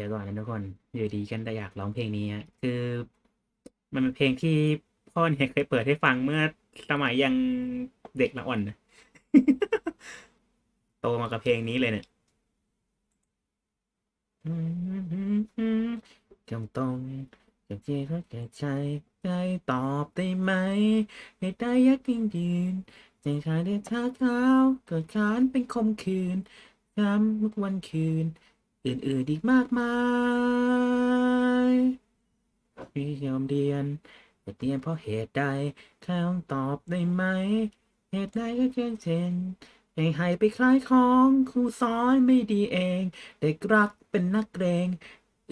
ดี๋ยวก่อนนะทุกคนอยู่ดีกันแต่อยากร้องเพลงนี้อะคือ มันเป็นเพลงที่พ่อเนี่ยเคยเปิดให้ฟังเมื่อสมัยยังเด็กละอ่อนนะโตมากับเพลงนี้เลยเนี่ยตรงตรงๆจะเจรักแก่ใจใจตอบได้ไหมในได้ยักยิ่งยืนใจชายได้ท่าเท้าเกิดขานเป็นคมคืนย้ำทุกวันคืน อื่นๆอีกมากมายไม่ยอมเรียนแต่เรียนเพราะเหตุใดค่ต้องตอบได้ไหม เหตุใดก็เกินเช่นให้ให้ไปคล้ายของครูสอนไม่ดีเองเด็กรักเป็นนักเกรง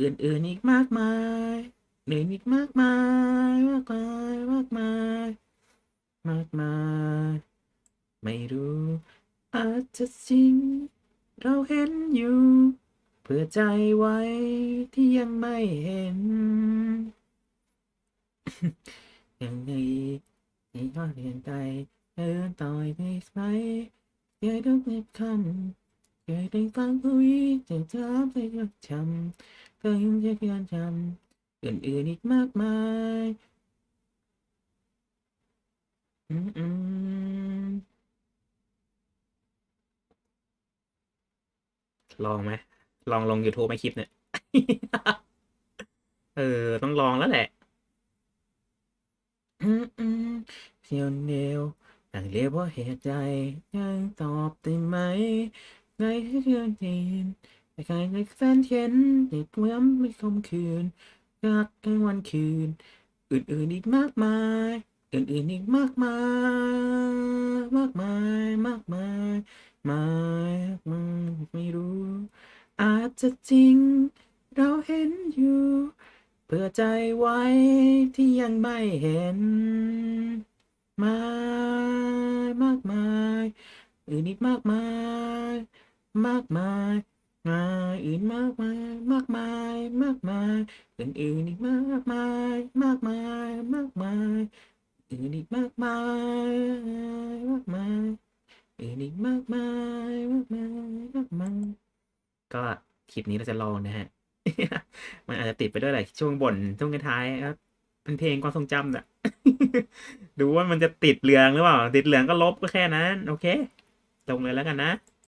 อื่นๆอีกมากมายเหนื่อยอีกมากมายมากมายมากมายมากมายไม่รู้อาจจะจริงเราเห็นอยู่ เพื่อใจไว้ที่ยังไม่เห็นยังไงยังก็เรียนใจเดินต่อยในสมัยเคยต้องเก็บคำเคยได้ฟังคุยจะถามใจก็จำเคยยังจะเพียนจำอื่นๆอีกมากมายอืมอืมลองไหม ลองลง YouTube ไหมคลิปเนี่ย เออ ต้องลองแล้วแหละเพียงเดียวต่างเรียกว่าเหตุใจ ยังตอบได้ไหมในที่เพื่อนเห็นแต่ใครในแฟนเห็นเด็กเมื่อไม่คมคืนรักกันวันคืน อื่นๆอีกมากมาย อื่นๆอีกมากมาย มากมาย มากมายมาย จะจริง เราเห็นอยู่ เพื่อใจไว้ที่ยังไม่เห็น มายมากมายอื่นอีกมากมาย มากมายมายอื่นมากมาย มากมาย มากมายอื่นๆอีกมากมาย มากมาย มากมายอื่นอีกมากมาย มากมายอื่นอีกมากมาย มากมาย มากมายก็ คลิปนี้เราจะลองนะฮะ มันอาจจะติดไปด้วยหละช่วงบ่นช่วงท้ายครับเป็นเพลงความทรงจำอะดูว่ามันจะติดเหลืองหรือเปล่า ติดเหลืองก็ลบก็แค่นั้น โอเคลงเลยแล้วกันนะ